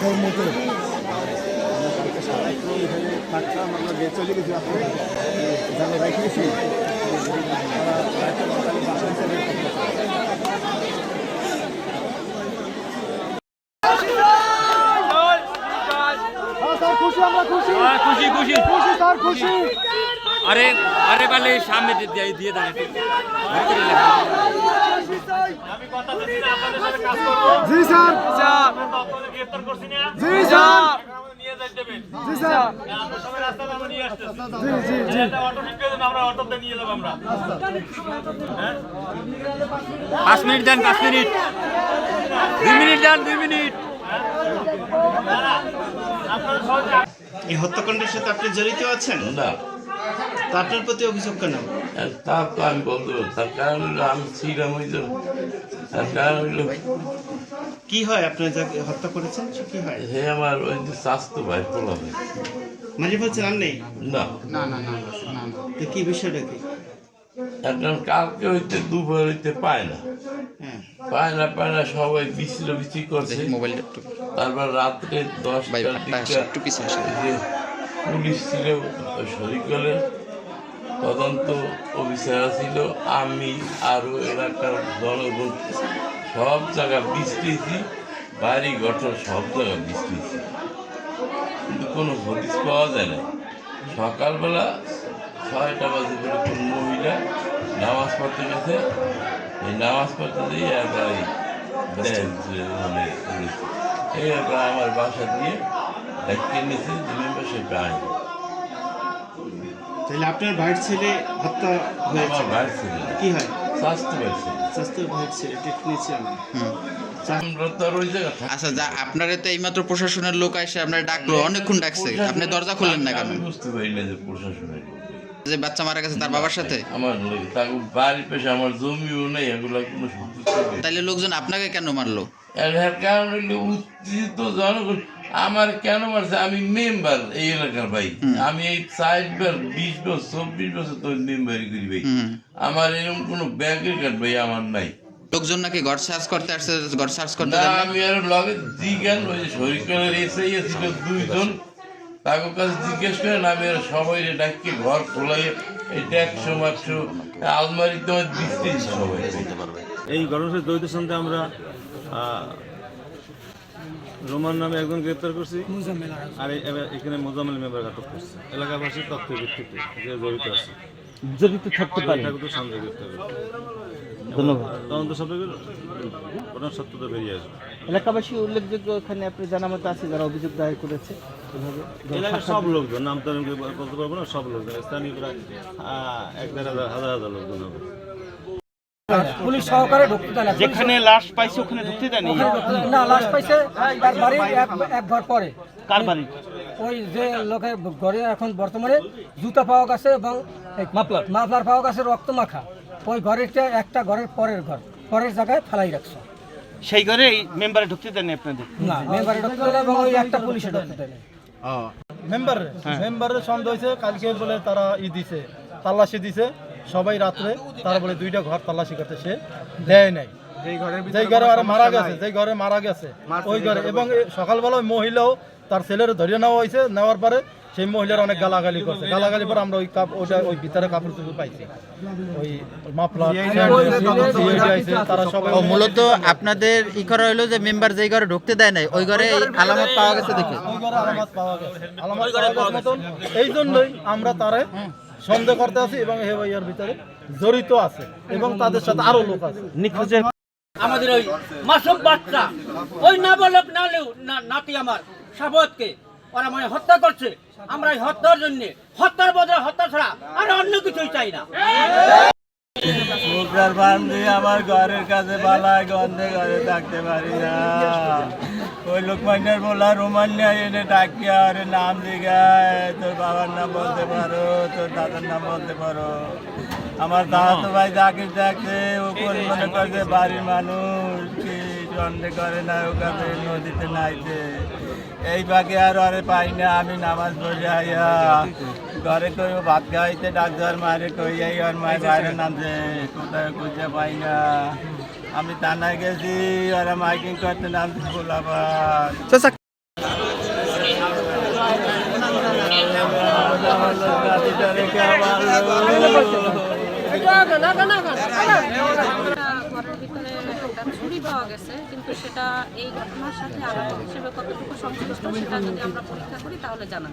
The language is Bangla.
সেই মতো এখানে থাকতাম আমরা চলে গেছি আপনি জানে রেখে গেছি তারা রাতে তাহলে বাসায় চলে স্যার খুশি আমরা খুশি। হ্যাঁ, খুশি খুশি। খুশি স্যার খুশি। আরে আরে পালে সামনে দিয়ে দিয়ে- দেন। জি স্যার। জি স্যার। জি স্যার। জি জি জি। পাঁচ মিনিট দেন পাঁচ মিনিট। দুই মিনিট দেন দুই মিনিট। এই হত্যাকাণ্ডের সাথে আপনি জড়িত আছেন? না। তা আপনার প্রতি অভিযোগ কেন? তা তো আমি বলতে পারব তার কারণ হলো আমি ছিলাম ওই জন্য। তার কারণ হলো কি হয়? আপনি যাকে হত্যা করেছেন সে কি হয়? হে আমার ওই যে স্বাস্থ্য ভাই পোলা ভাই মাঝে বলছেন আর নেই? না। না না তো কি বিষয়টা কি? এখন কালকে হইতে দুপুর হইতে পায় না। হ্যাঁ। পায় না পায় না সবাই বিছিল বিচি করছে। মোবাইলটা তারপর রাত্রে দশটার দিকে পুলিশ ছিল শরিক হলেন তদন্ত অফিসার ছিল আমি আরও এলাকার জনগণ, সব জায়গা বৃষ্টিছি বাড়ি ঘটর সব জায়গা বৃষ্টিছি কিন্তু কোনো হদিস পাওয়া যায় না সকালবেলা ছয়টা বাজে করে কোন মহিলা নামাজ পড়তে গেছে। এই নামাজ পড়তে দিয়ে একবার মানে এই আমার বাসা দিয়ে ডাক্তার নিয়েছে যে মেম্বারশিপে আইন তাহলে আপনার ভাইয়ের ছেলে হত্যা হয়েছে। কি হয়? স্বাস্থ্য পাইছে স্বাস্থ্য ভাইয়ের ছেলে থাকি আচ্ছা যা আপনারা তো এইমাত্র প্রশাসনের লোক এসে আপনার ডাকলো অনেকক্ষণ ডাকছে। আপনি দরজা খুললেন না কেন? বুঝতে পারি না যে প্রশাসনের যে বাচ্চা মারা গেছে তার বাবার সাথে? আমার তাকে বাড়ির পেশে আমার জমিও নেই এগুলো কোনো তাইলে লোকজন আপনাকে কেন মারলো? এর কারণ উত্তেজিত জনগণ আমার কেন মারছে? আমি মেম্বার এই এলাকার ভাই। আমি এই ষাট বার বিশ বছর চব্বিশ বছর তো মেম্বারি করি ভাই। আমার এরকম কোনো ব্যাংকের কার্ড ভাই আমার নাই। লোকজন নাকি ঘর সার্চ করতে আসছে ঘর সার্চ করতে না আমি আর লগে জিজ্ঞান ওই শরীরের এসে ছিল দুইজন। তাকে কাছে জিজ্ঞেস করেন আমি আর সবাই ডাকিয়ে ঘর খোলাই এটা একশো একশো আলমারি তোমার দিতে সবাই। এই ঘটনার সাথে জড়িত সন্দেহে আমরা রোমান নামে একজন গ্রেপ্তার করছি। আর এখানে মোজাম্মেল মেম্বার আটক করছি। এলাকাবাসীর তথ্যের ভিত্তিতে যে জড়িত আছে। জড়িত থাকতে পারে। এলাকাবাসী উল্লেখযোগ্য এখানে আপনি জানা মতো আছে যারা অভিযোগ দায়ের করেছে। এলাকার সব লোকজন নাম তো বলতে পারব না সব লোকজন স্থানীয় প্রায় আহ, এক দেড় হাজার হাজার হাজার লোকজন হবে। পুলিশ সহকারে ঢুকতে দেয় যেখানে লাশ পাইছে ওখানে ঢুকতে দেয়নি না। লাশ পাইছে তার বাড়ির এক ঘর পরে। কার বাড়ি? ওই যে লোকের ঘরে এখন বর্তমানে জুতা পাওয়া গেছে এবং মাফলার। মাফলার পাওয়া গেছে রক্ত মাখা ওই ঘরেরটা একটা ঘরের পরের ঘর। পরের জায়গায় ফেলাই রাখছে। সেই ঘরে মেম্বারে ঢুকতে দেয়নি আপনাদের? না মেম্বারে ঢুকতে দেয় না এবং ওই একটা পুলিশে ঢুকতে দেয় মেম্বার? মেম্বারের সন্দেহ হয়েছে কালকে বলে তারা ই দিছে তাল্লাশি দিছে। সবাই রাত্রে তারা বলে দুইটা ঘর তাল্লাশি করতে সে দেয় নাই। যেই ঘরে আর মারা গেছে যেই ঘরে মারা গেছে ওই ঘরে। এবং সকালবেলা মহিলাও তার ছেলের ধরিয়ে নেওয়া হয়েছে। নেওয়ার পরে সেই মহিলার অনেক গালাগালি করছে। গালাগালি পরে আমরা ওই কাপ ওইটা ওই ভিতরে কাপড় চুপড় পাইছি। ওই মাফলার তারা সবাই মূলত আপনাদের ই করা হলো যে মেম্বার যেই ঘরে ঢুকতে দেয় নাই ওই ঘরে আলামত পাওয়া গেছে দেখে? ওই ঘরে আলামত পাওয়া গেছে। আলামত পাওয়া গেছে। এই জন্যই আমরা তারে সন্দেহ করতে আছে এবং হে ভাইয়ার ভিতরে জড়িত আছে এবং তাদের সাথে আরও লোক আছে। নিখোঁজের আমাদের ওই মাসুম বাচ্চা ওই নাবালক নালেও না- নাতি আমার সাবতকে। ওরা মানে হত্যা করছে। আমরা এই হত্যার জন্য হত্যার বদলে হত্যা ছাড়া আর অন্য কিছুই চাই না। মুখটার পান দিয়ে আমার ঘরের কাছে বালায় গন্ধে ঘরে থাকতে পারি না। ওই লোকমান্যের বলা রোমান্যা এনে ডাকিয়া আরে নাম দিঘায় তোর বাবার নাম বলতে পারো তোর দাদার নাম বলতে পারো। আমার দাদা তো ভাই যাকে ডাকছে ও কোন মনে করছে বাড়ির মানুষ দণ্ডে করে না ও কাছে নদীতে নাইতে এই বাকি আর আরে পাই না আমি নামাজ পড়ে আইয়া ঘরে কই ভাত খাইতে ডাক্তার মারে কই আই আর মায়ের বাইরে নামছে কোথায় খুঁজে পাই না আমি থানায় গেছি ওরা মাইকিং করতে নামছে গোলাবার না না না গেছে কিন্তু সেটা এই ঘটনার সাথে আলাদা হিসেবে কতটুকু সংশ্লিষ্ট সেটা যদি আমরা পরীক্ষা করি, তাহলে জানা